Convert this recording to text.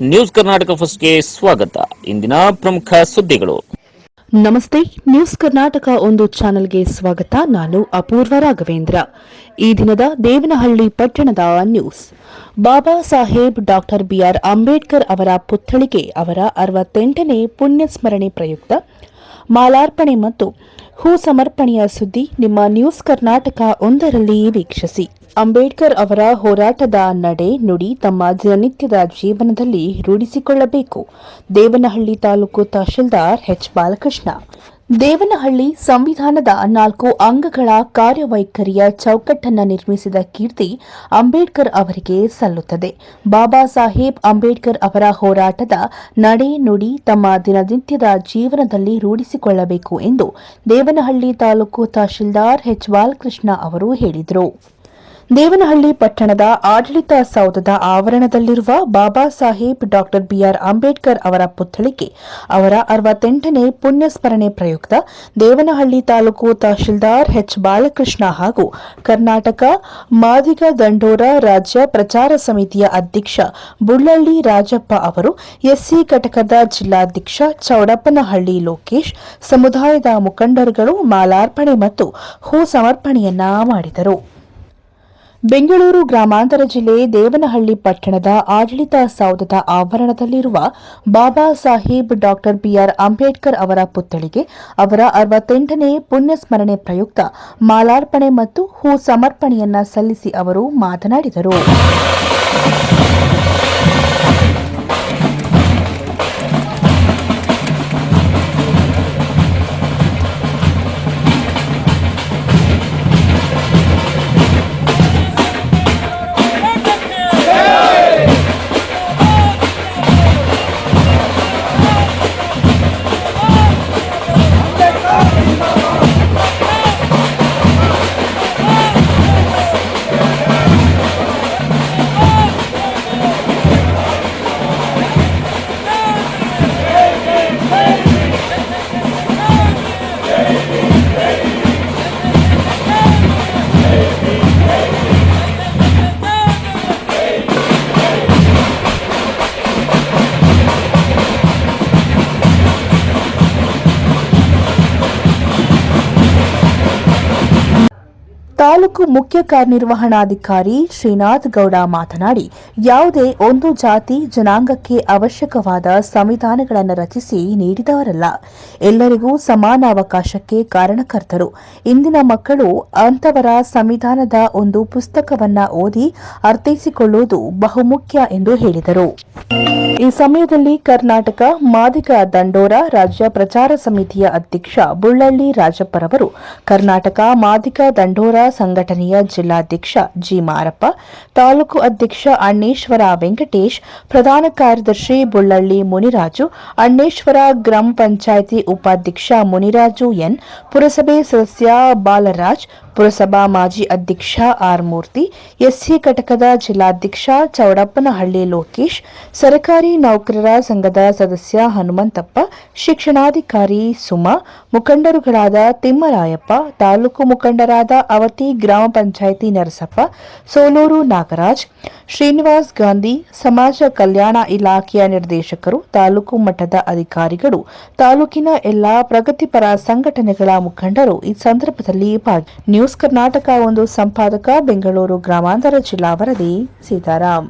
News Karnataka ಫಸ್ಟ್ಗೆ ಸ್ವಾಗತ. ಇಂದಿನ ಪ್ರಮುಖ ಸುದ್ದಿಗಳು. ನಮಸ್ತೆ, ನ್ಯೂಸ್ ಕರ್ನಾಟಕ ಒಂದು ಚಾನೆಲ್ಗೆ ಸ್ವಾಗತ. ನಾನು ಅಪೂರ್ವ ರಾಘವೇಂದ್ರ. ಈ ದಿನದ ದೇವನಹಳ್ಳಿ ಪಟ್ಟಣದ news. Baba Saheb doctor B R Ambedkar ಅವರ ಪುತ್ಥಳಿಗೆ ಅವರ ಅರವತ್ತೆಂಟನೇ ಪುಣ್ಯಸ್ಮರಣೆ ಪ್ರಯುಕ್ತ ಮಾಲಾರ್ಪಣೆ ಮತ್ತು ಹೂ ಸಮರ್ಪಣೆಯ ಸುದ್ದಿ ನಿಮ್ಮ ನ್ಯೂಸ್ ಕರ್ನಾಟಕ ಒಂದರಲ್ಲಿ ವೀಕ್ಷಿಸಿ. ಅಂಬೇಡ್ಕರ್ ಅವರ ಹೋರಾಟದ ನಡೆ ನುಡಿ ತಮ್ಮ ದಿನನಿತ್ಯದ ಜೀವನದಲ್ಲಿ ರೂಢಿಸಿಕೊಳ್ಳಬೇಕು. ದೇವನಹಳ್ಳಿ ತಾಲೂಕು ತಹಶೀಲ್ದಾರ್ ಎಚ್ ಬಾಲಕೃಷ್ಣ. ದೇವನಹಳ್ಳಿ ಸಂವಿಧಾನದ ನಾಲ್ಕು ಅಂಗಗಳ ಕಾರ್ಯವೈಖರಿಯ ಚೌಕಟ್ಟನ್ನು ನಿರ್ಮಿಸಿದ ಕೀರ್ತಿ ಅಂಬೇಡ್ಕರ್ ಅವರಿಗೆ ಸಲ್ಲುತ್ತದೆ. ಬಾಬಾ ಸಾಹೇಬ್ ಅಂಬೇಡ್ಕರ್ ಅವರ ಹೋರಾಟದ ನಡೆ ನುಡಿ ತಮ್ಮ ದಿನನಿತ್ಯದ ಜೀವನದಲ್ಲಿ ರೂಢಿಸಿಕೊಳ್ಳಬೇಕು ಎಂದು ದೇವನಹಳ್ಳಿ ತಾಲೂಕು ತಹಶೀಲ್ದಾರ್ ಎಚ್ ಬಾಲಕೃಷ್ಣ ಅವರು ಹೇಳಿದರು. ದೇವನಹಳ್ಳಿ ಪಟ್ಟಣದ ಆಡಳಿತ ಸೌಧದ ಆವರಣದಲ್ಲಿರುವ Baba Saheb doctor B R Ambedkar ಅವರ ಪುತ್ಥಳಿಗೆ ಅವರ ಅರವತ್ತೆಂಟನೇ ಪುಣ್ಯಸ್ಮರಣೆ ಪ್ರಯುಕ್ತ ದೇವನಹಳ್ಳಿ ತಾಲೂಕು ತಹಶೀಲ್ದಾರ್ ಎಚ್ ಬಾಲಕೃಷ್ಣ ಹಾಗೂ ಕರ್ನಾಟಕ ಮಾದಿಗ ದಂಡೋರ ರಾಜ್ಯ ಪ್ರಚಾರ ಸಮಿತಿಯ ಅಧ್ಯಕ್ಷ ಬುಳ್ಳಳ್ಳಿ ರಾಜಪ್ಪ ಅವರು ಎಸ್ಸಿ ಘಟಕದ ಜಿಲ್ಲಾಧ್ಯಕ್ಷ ಚೌಡಪ್ಪನಹಳ್ಳಿ ಲೋಕೇಶ್ ಸಮುದಾಯದ ಮುಖಂಡರುಗಳು ಮಾಲಾರ್ಪಣೆ ಮತ್ತು ಹೂ ಸಮರ್ಪಣೆಯನ್ನ ಮಾಡಿದರು. ಬೆಂಗಳೂರು ಗ್ರಾಮಾಂತರ ಜಿಲ್ಲೆ ದೇವನಹಳ್ಳಿ ಪಟ್ಟಣದ ಆಡಳಿತ ಸೌಧದ ಆವರಣದಲ್ಲಿರುವ Baba Saheb doctor B R Ambedkar ಅವರ ಪುತ್ಥಳಿಗೆ ಅವರ ಅರವತ್ತೆಂಟನೇ ಪುಣ್ಯಸ್ಮರಣೆ ಪ್ರಯುಕ್ತ ಮಾಲಾರ್ಪಣೆ ಮತ್ತು ಹೂ ಸಮರ್ಪಣೆಯನ್ನ ಸಲ್ಲಿಸಿ ಅವರು ಮಾತನಾಡಿದರು. ತಾಲೂಕು ಮುಖ್ಯ ಕಾರ್ಯನಿರ್ವಹಣಾಧಿಕಾರಿ ಶ್ರೀನಾಥ್ ಗೌಡ ಮಾತನಾಡಿ, ಯಾವುದೇ ಒಂದು ಜಾತಿ ಜನಾಂಗಕ್ಕೆ ಅವಶ್ಯಕವಾದ ಸಂವಿಧಾನಗಳನ್ನು ರಚಿಸಿ ನೀಡಿದವರಲ್ಲ. ಎಲ್ಲರಿಗೂ ಸಮಾನ ಅವಕಾಶಕ್ಕೆ ಕಾರಣಕರ್ತರು. ಇಂದಿನ ಮಕ್ಕಳು ಅಂತವರ ಸಂವಿಧಾನದ ಒಂದು ಪುಸ್ತಕವನ್ನ ಓದಿ ಅರ್ಥೈಸಿಕೊಳ್ಳುವುದು ಬಹುಮುಖ್ಯ ಎಂದು ಹೇಳಿದರು. ಈ ಸಮಯದಲ್ಲಿ ಕರ್ನಾಟಕ ಮಾದಿಗ ದಂಡೋರ ರಾಜ್ಯ ಪ್ರಚಾರ ಸಮಿತಿಯ ಅಧ್ಯಕ್ಷ ಬುಳ್ಳಳ್ಳಿ ರಾಜಪ್ಪರವರು ಕರ್ನಾಟಕ ಮಾದಿಗ ದಂಡೋರ ಸಂಘಟನೆಯ ಜಿಲ್ಲಾಧ್ಯಕ್ಷ ಜಿ ಮಾರಪ್ಪ, ತಾಲೂಕು ಅಧ್ಯಕ್ಷ ಅಣ್ಣೇಶ್ವರ ವೆಂಕಟೇಶ್, ಪ್ರಧಾನ ಕಾರ್ಯದರ್ಶಿ ಬುಳ್ಳಳ್ಳಿ ಮುನಿರಾಜು, ಅಣ್ಣೇಶ್ವರ ಗ್ರಾಮ ಪಂಚಾಯಿತಿ ಉಪಾಧ್ಯಕ್ಷ ಮುನಿರಾಜು ಎನ್, ಪುರಸಭೆ ಸದಸ್ಯ ಬಾಲರಾಜ್, ಪುರಸಭಾ ಮಾಜಿ ಅಧ್ಯಕ್ಷ ಆರ್ ಮೂರ್ತಿ ಎಸ್ಸಿ ಘಟಕದ ಜಿಲ್ಲಾಧ್ಯಕ್ಷ ಚೌಡಪ್ಪನಹಳ್ಳಿ ಲೋಕೇಶ್, ಸರ್ಕಾರಿ ನೌಕರರ ಸಂಘದ ಸದಸ್ಯ ಹನುಮಂತಪ್ಪ, ಶಿಕ್ಷಣಾಧಿಕಾರಿ ಸುಮಾ, ಮುಖಂಡರುಗಳಾದ ತಿಮ್ಮರಾಯಪ್ಪ, ತಾಲೂಕು ಮುಖಂಡರಾದ ಅವತಿ, ಗ್ರಾಮ ಪಂಚಾಯಿತಿ ನರಸಪ್ಪ, ಸೋಲೂರು ನಾಗರಾಜ್, ಶ್ರೀನಿವಾಸ್ ಗಾಂಧಿ, ಸಮಾಜ ಕಲ್ಯಾಣ ಇಲಾಖೆಯ ನಿರ್ದೇಶಕರು, ತಾಲೂಕು ಮಟ್ಟದ ಅಧಿಕಾರಿಗಳು, ತಾಲೂಕಿನ ಎಲ್ಲಾ ಪ್ರಗತಿಪರ ಸಂಘಟನೆಗಳ ಮುಖಂಡರು ಈ ಸಂದರ್ಭದಲ್ಲಿ ನ್ಯೂಸ್ ಕರ್ನಾಟಕ ಒಂದು ಸಂಪಾದಕ, ಬೆಂಗಳೂರು ಗ್ರಾಮಾಂತರ ಜಿಲ್ಲಾ ವರದಿ ಸೀತಾರಾಮ್